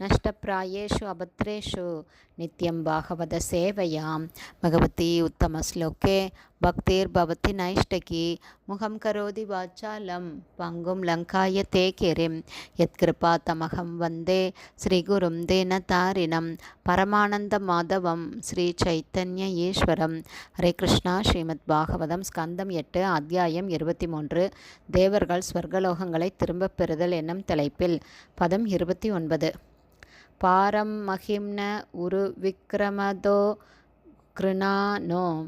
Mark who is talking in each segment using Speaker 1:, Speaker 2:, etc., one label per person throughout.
Speaker 1: नष्टप्रायेषु अभद्रेषु नित्यं भागवत सेवयां भगवती उत्तमश्लोके भक्तिर्भवति नैष्टकी मुखं करोति वाचालं पङ्गुं लङ्काय ते किरिं यत्कृपातमहं वन्दे श्रीगुरुं देनतारिणं பரமானந்தமாதவம் ஸ்ரீ சைத்தன்ய ஈஸ்வரம் ஹரே கிருஷ்ணா ஸ்ரீமத் பாகவதம் ஸ்கந்தம் எட்டு அத்தியாயம் இருபத்தி மூன்று தேவர்கள் ஸ்வர்கலோகங்களை திரும்பப் பெறுதல் என்னும் தலைப்பில் பதம் இருபத்தி ஒன்பது பாரம் மகிம்ன உரு விக்ரமதோ கிருணானோ.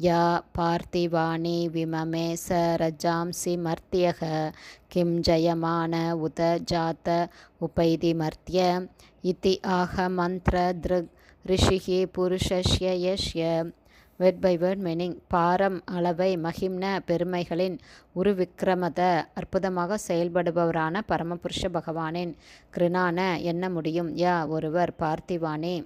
Speaker 1: யா பார்த்திவாணி விமமே ச ரஜாம்சி மர்த்தியக. கிம் ஜயமான உத ஜாத்த உபைதி மர்த்திய. இத்தி ஆக மந்திர திருக் ரிஷிகி புருஷஸ்ய யஷ்ய. வேர்ட் பை வேர்ட் மீனிங் பாரம் அளவை மகிம்ன பெருமைகளின் உருவிக்கிரமத அற்புதமாக செயல்படுபவரான பரமபுருஷ பகவானின் கிருணான என்ன முடியும். யா ஒருவர் பார்த்திவானே.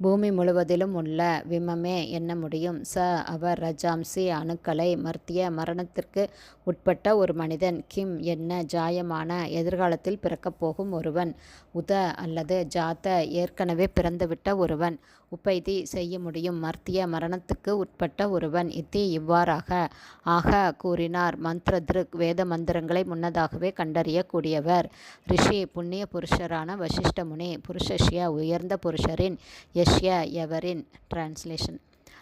Speaker 1: பூமி முழுவதிலும் உள்ள விமமே என்ன முடியும்? ச. அவர் ரஜாம்சி அணுக்களை மர்த்திய மரணத்திற்கு உட்பட்ட ஒரு மனிதன் கிம் என்ன ஜாயமான எதிர்காலத்தில் பிறக்கப் போகும் ஒருவன்? உத அல்லது ஜாத்த ஏற்கனவே பிறந்துவிட்ட ஒருவன். உப்பைதி செய்ய முடியும். மர்த்திய மரணத்துக்கு உட்பட்ட ஒருவன். இத்தி இவ்வாறாக ஆக கூறினார். மந்திர திருக் வேத மந்திரங்களை முன்னதாகவே கண்டறியக்கூடியவர். ரிஷி புண்ணிய புருஷரான வசிஷ்ட முனி புருஷஷ்ய உயர்ந்த புருஷரின் யஷ்ய எவரின் டிரான்ஸ்லேஷன்.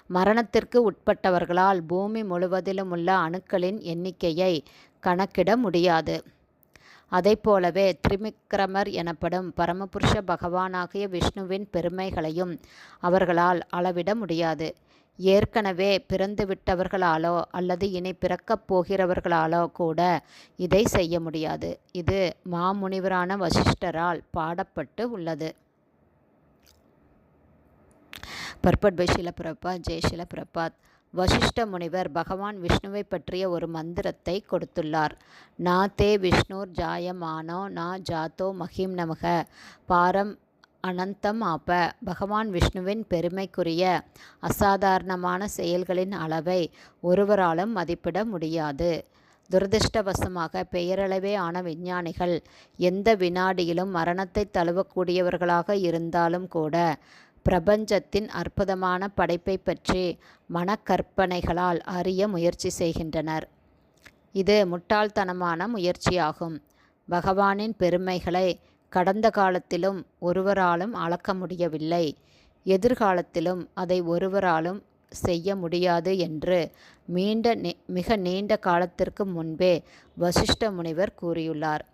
Speaker 1: மரணத்திற்கு உட்பட்டவர்களால் பூமி முழுவதிலும் உள்ள அணுக்களின் எண்ணிக்கையை கணக்கிட முடியாது. அதைப்போலவே திரிமிக்ரமர் எனப்படும் பரமபுருஷ பகவானாகிய விஷ்ணுவின் பெருமைகளையும் அவர்களால் அளவிட முடியாது. ஏற்கனவே பிறந்துவிட்டவர்களாலோ அல்லது இனி பிறக்கப் போகிறவர்களாலோ கூட இதை செய்ய முடியாது. இது மாமுனிவரான வசிஷ்டரால் பாடப்பட்டு உள்ளது. பர்பட் பை ஷிலபிரபாத் ஜெய் ஷிலபிரபாத் வசிஷ்ட முனிவர் பகவான் விஷ்ணுவை பற்றிய ஒரு மந்திரத்தை கொடுத்துள்ளார். நா தே விஷ்ணுர் ஜாயமானோ நா ஜாத்தோ மஹிம் நமக. பாரம் அனந்தம் ஆப்ப. பகவான் விஷ்ணுவின் பெருமைக்குரிய அசாதாரணமான செயல்களின் அளவை ஒருவராலும் மதிப்பிட முடியாது. துரதிருஷ்டவசமாக பெயரளவே ஆன விஞ்ஞானிகள் எந்த வினாடியிலும் மரணத்தை தழுவக்கூடியவர்களாக இருந்தாலும் கூட பிரபஞ்சத்தின் அற்புதமான படைப்பை பற்றி மனக்கற்பனைகளால் அறிய முயற்சி செய்கின்றனர். இது முட்டாள்தனமான முயற்சியாகும். பகவானின் பெருமைகளை கடந்த காலத்திலும் ஒருவராலும் அளக்க முடியவில்லை. எதிர்காலத்திலும் அதை ஒருவராலும் செய்ய முடியாது என்று மீண்ட மிக நீண்ட காலத்திற்கு முன்பே வசிஷ்ட முனிவர் கூறியுள்ளார்.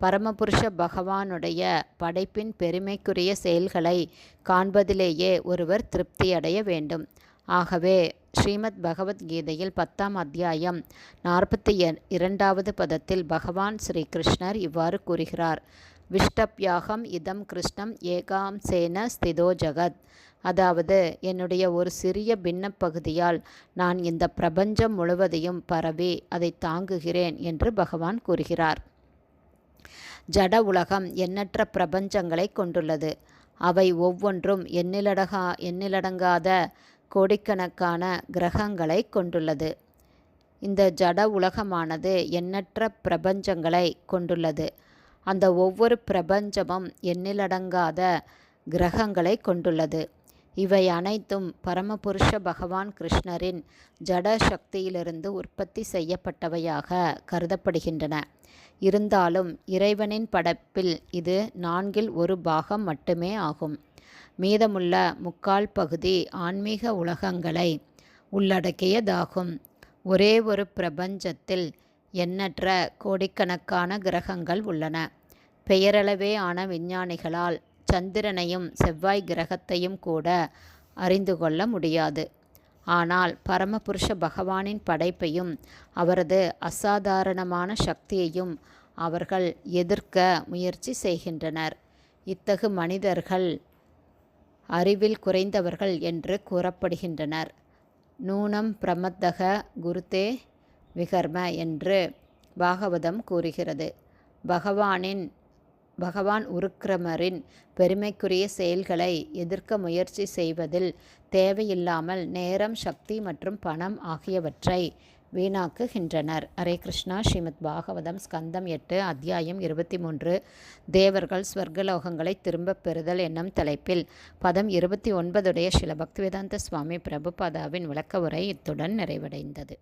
Speaker 1: பரமபுருஷ பகவானுடைய படைப்பின் பெருமைக்குரிய செயல்களை காண்பதிலேயே ஒருவர் திருப்தியடைய வேண்டும். ஆகவே ஸ்ரீமத் பகவத்கீதையில் பத்தாம் அத்தியாயம் நாற்பத்தி இரண்டாவது பதத்தில் பகவான் ஸ்ரீ கிருஷ்ணர் இவ்வாறு கூறுகிறார். விஷ்டப்யாகம் இதம் கிருஷ்ணம் ஏகாம் சேன ஸ்திதோ ஜகத். அதாவது என்னுடைய ஒரு சிறிய பின்ன பகுதியால் நான் இந்த பிரபஞ்சம் முழுவதையும் பரவி அதை தாங்குகிறேன் என்று பகவான் கூறுகிறார். ஜட உலகம் எண்ணற்ற பிரபஞ்சங்களை கொண்டுள்ளது. அவை ஒவ்வொன்றும் எண்ணிலடகா எண்ணிலடங்காத கோடிக்கணக்கான கிரகங்களை கொண்டுள்ளது. இந்த ஜட உலகமானது எண்ணற்ற பிரபஞ்சங்களை கொண்டுள்ளது. அந்த ஒவ்வொரு பிரபஞ்சமும் எண்ணிலடங்காத கிரகங்களை கொண்டுள்ளது. இவை அனைத்தும் பரமபுருஷ பகவான் கிருஷ்ணரின் ஜட சக்தியிலிருந்து உற்பத்தி செய்யப்பட்டவையாக கருதப்படுகின்றன. இருந்தாலும் இறைவனின் படைப்பில் இது நான்கில் ஒரு பாகம் மட்டுமே ஆகும். மீதமுள்ள முக்கால் பகுதி ஆன்மீக உலகங்களை உள்ளடக்கியதாகும். ஒரே ஒரு பிரபஞ்சத்தில் எண்ணற்ற கோடிக்கணக்கான கிரகங்கள் உள்ளன. பெயரளவே ஆன விஞ்ஞானிகளால் சந்திரனையும் செவ்வாய் கிரகத்தையும் கூட அறிந்து கொள்ள முடியாது. ஆனால் பரமபுருஷ பகவானின் படைப்பையும் அவரது அசாதாரணமான சக்தியையும் அவர்கள் எதிர்க்க முயற்சி செய்கின்றனர். இத்தகு மனிதர்கள் அறிவில் குறைந்தவர்கள் என்று கூறப்படுகின்றனர். நூனம் பிரமத்தக குருதே விகர்ம என்று பாகவதம் கூறுகிறது. பகவானின் பகவான் உருக்கிரமரின் பெருமைக்குரிய செயல்களை எதிர்க்க முயற்சி செய்வதில் தேவையில்லாமல் நேரம் சக்தி மற்றும் பணம் ஆகியவற்றை வீணாக்குகின்றனர். ஹரே கிருஷ்ணா. ஸ்ரீமத் பாகவதம் ஸ்கந்தம் எட்டு அத்தியாயம் இருபத்தி மூன்று. தேவர்கள் ஸ்வர்கலோகங்களை திரும்பப் பெறுதல் என்னும் தலைப்பில் பதம் இருபத்தி ஒன்பதுடைய ஸ்ரீல பக்திவேதாந்த சுவாமி பிரபுபாதாவின் விளக்க உரை இத்துடன் நிறைவடைந்தது.